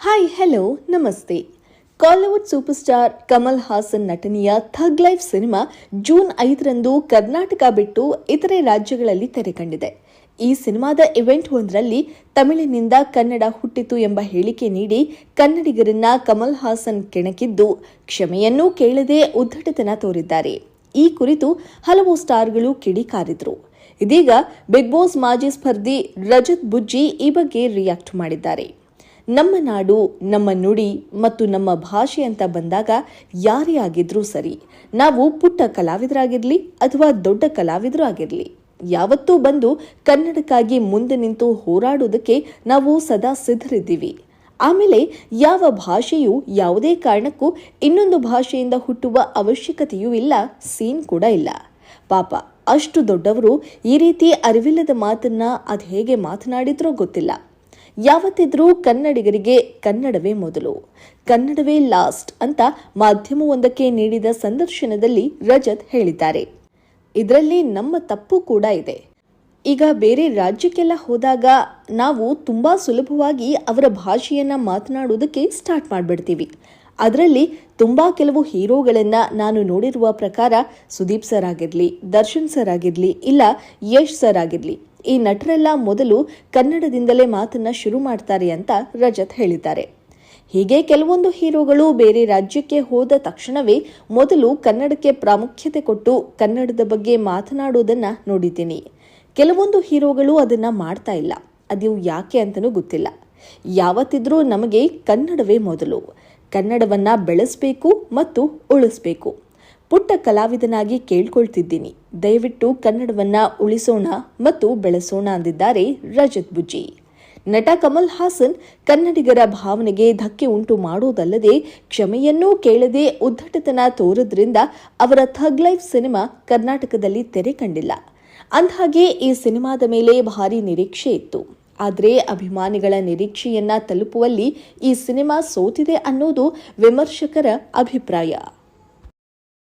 Hi hello ನಮಸ್ತೆ Kollywood super star Kamal Haasan ನಟನೆಯ thug life cinema June ಐದರಂದು ಕರ್ನಾಟಕ ಬಿಟ್ಟು ಇತರೆ ರಾಜ್ಯಗಳಲ್ಲಿ ತೆರೆ ಕಂಡಿದೆ ಈ ಸಿನಿಮಾದ ಇವೆಂಟ್ ಒಂದರಲ್ಲಿ ತಮಿಳಿನಿಂದ ಕನ್ನಡ ಹುಟ್ಟಿತು ಎಂಬ ಹೇಳಿಕೆ ನೀಡಿ ಕನ್ನಡಿಗರನ್ನ ಕಮಲ್ ಹಾಸನ್ ಕೆಣಕಿದ್ದು ಕ್ಷಮೆಯನ್ನೂ ಕೇಳದೆ ಉದ್ದಟತನ ತೋರಿದ್ದಾರೆ. ಈ ಕುರಿತು ಹಲವು ಸ್ಟಾರ್ಗಳು ಕಿಡಿಕಾರಿದ್ರು. ಇದೀಗ ಬಿಗ್ ಬಾಸ್ ಮಾಜಿ ಸ್ಪರ್ಧಿ ರಜತ್ ಬುಜ್ಜಿ ಈ ಬಗ್ಗೆ ರಿಯಾಕ್ಟ್ ಮಾಡಿದ್ದಾರೆ. ನಮ್ಮ ನಾಡು, ನಮ್ಮ ನುಡಿ ಮತ್ತು ನಮ್ಮ ಭಾಷೆ ಅಂತ ಬಂದಾಗ ಯಾರೇ ಆಗಿದ್ರೂ ಸರಿ. ನಾವು ಪುಟ್ಟ ಕಲಾವಿದರಾಗಿರಲಿ ಅಥವಾ ದೊಡ್ಡ ಕಲಾವಿದರು ಆಗಿರಲಿ. ಯಾವತ್ತೂ ಬಂದು ಕನ್ನಡಕ್ಕಾಗಿ ಮುಂದೆ ನಿಂತು ಹೋರಾಡೋದಕ್ಕೆ ನಾವು ಸದಾ ಸಿದ್ಧರಿದ್ದೀವಿ. ಆಮೇಲೆ ಯಾವ ಭಾಷೆಯು ಯಾವುದೇ ಕಾರಣಕ್ಕೂ ಇನ್ನೊಂದು ಭಾಷೆಯಿಂದ ಹುಟ್ಟುವ ಅವಶ್ಯಕತೆಯೂ ಇಲ್ಲ, ಸೀನ್ ಕೂಡ ಇಲ್ಲ. ಪಾಪ, ಅಷ್ಟು ದೊಡ್ಡವರು ಈ ರೀತಿ ಅರಿವಿಲ್ಲದ ಮಾತನ್ನ ಅದು ಹೇಗೆ ಮಾತನಾಡಿದ್ರೋ ಗೊತ್ತಿಲ್ಲ. ಯಾವತ್ತಿದ್ರೂ ಕನ್ನಡಿಗರಿಗೆ ಕನ್ನಡವೇ ಮೊದಲು. ಕನ್ನಡವೇ ಲಾಸ್ಟ್ ಅಂತ ಮಾಧ್ಯಮವೊಂದಕ್ಕೆ ನೀಡಿದ ಸಂದರ್ಶನದಲ್ಲಿ ರಜತ್ ಹೇಳಿದ್ದಾರೆ. ಇದರಲ್ಲಿ ನಮ್ಮ ತಪ್ಪು ಕೂಡ ಇದೆ. ಈಗ ಬೇರೆ ರಾಜ್ಯಕ್ಕೆಲ್ಲ ಹೋದಾಗ ನಾವು ತುಂಬ ಸುಲಭವಾಗಿ ಅವರ ಭಾಷೆಯನ್ನ ಮಾತನಾಡೋದಕ್ಕೆ ಸ್ಟಾರ್ಟ್ ಮಾಡಿಬಿಡ್ತೀವಿ. ಅದರಲ್ಲಿ ತುಂಬ ಕೆಲವು ಹೀರೋಗಳನ್ನು ನಾನು ನೋಡಿರುವ ಪ್ರಕಾರ ಸುದೀಪ್ ಸರ್ ಆಗಿರಲಿ, ದರ್ಶನ್ ಸರ್ ಆಗಿರಲಿ, ಇಲ್ಲ ಯಶ್ ಸರ್ ಆಗಿರಲಿ ಈ ನಟರೆಲ್ಲ ಮೊದಲು ಕನ್ನಡದಿಂದಲೇ ಮಾತನ್ನ ಶುರು ಮಾಡ್ತಾರೆ ಅಂತ ರಜತ್ ಹೇಳಿದ್ದಾರೆ. ಹೀಗೆ ಕೆಲವೊಂದು ಹೀರೋಗಳು ಬೇರೆ ರಾಜ್ಯಕ್ಕೆ ಹೋದ ತಕ್ಷಣವೇ ಮೊದಲು ಕನ್ನಡಕ್ಕೆ ಪ್ರಾಮುಖ್ಯತೆ ಕೊಟ್ಟು ಕನ್ನಡದ ಬಗ್ಗೆ ಮಾತನಾಡೋದನ್ನ ನೋಡಿದ್ದೀನಿ. ಕೆಲವೊಂದು ಹೀರೋಗಳು ಅದನ್ನ ಮಾಡ್ತಾ ಇಲ್ಲ. ಅದು ಯಾಕೆ ಅಂತಲೂ ಗೊತ್ತಿಲ್ಲ. ಯಾವತ್ತಿದ್ರೂ ನಮಗೆ ಕನ್ನಡವೇ ಮೊದಲು. ಕನ್ನಡವನ್ನ ಬೆಳೆಸಬೇಕು ಮತ್ತು ಉಳಿಸ್ಬೇಕು. ಪುಟ್ಟ ಕಲಾವಿದನಾಗಿ ಕೇಳ್ಕೊಳ್ತಿದ್ದೀನಿ. ದಯವಿಟ್ಟು ಕನ್ನಡವನ್ನ ಉಳಿಸೋಣ ಮತ್ತು ಬೆಳೆಸೋಣ ಅಂದಿದ್ದಾರೆ ರಜತ್ ಬುಜ್ಜಿ. ನಟ ಕಮಲ್ ಹಾಸನ್ ಕನ್ನಡಿಗರ ಭಾವನೆಗೆ ಧಕ್ಕೆ ಉಂಟು ಮಾಡೋದಲ್ಲದೆ ಕ್ಷಮೆಯನ್ನೂ ಕೇಳದೆ ಉದ್ದಟತನ ತೋರದ್ರಿಂದ ಅವರ ಥಗ್ ಲೈಫ್ ಸಿನಿಮಾ ಕರ್ನಾಟಕದಲ್ಲಿ ತೆರೆ ಕಂಡಿಲ್ಲ. ಅಂದಹಾಗೆ ಈ ಸಿನಿಮಾದ ಮೇಲೆ ಭಾರಿ ನಿರೀಕ್ಷೆ ಇತ್ತು. ಆದರೆ ಅಭಿಮಾನಿಗಳ ನಿರೀಕ್ಷೆಯನ್ನ ತಲುಪುವಲ್ಲಿ ಈ ಸಿನಿಮಾ ಸೋತಿದೆ ಅನ್ನೋದು ವಿಮರ್ಶಕರ ಅಭಿಪ್ರಾಯ.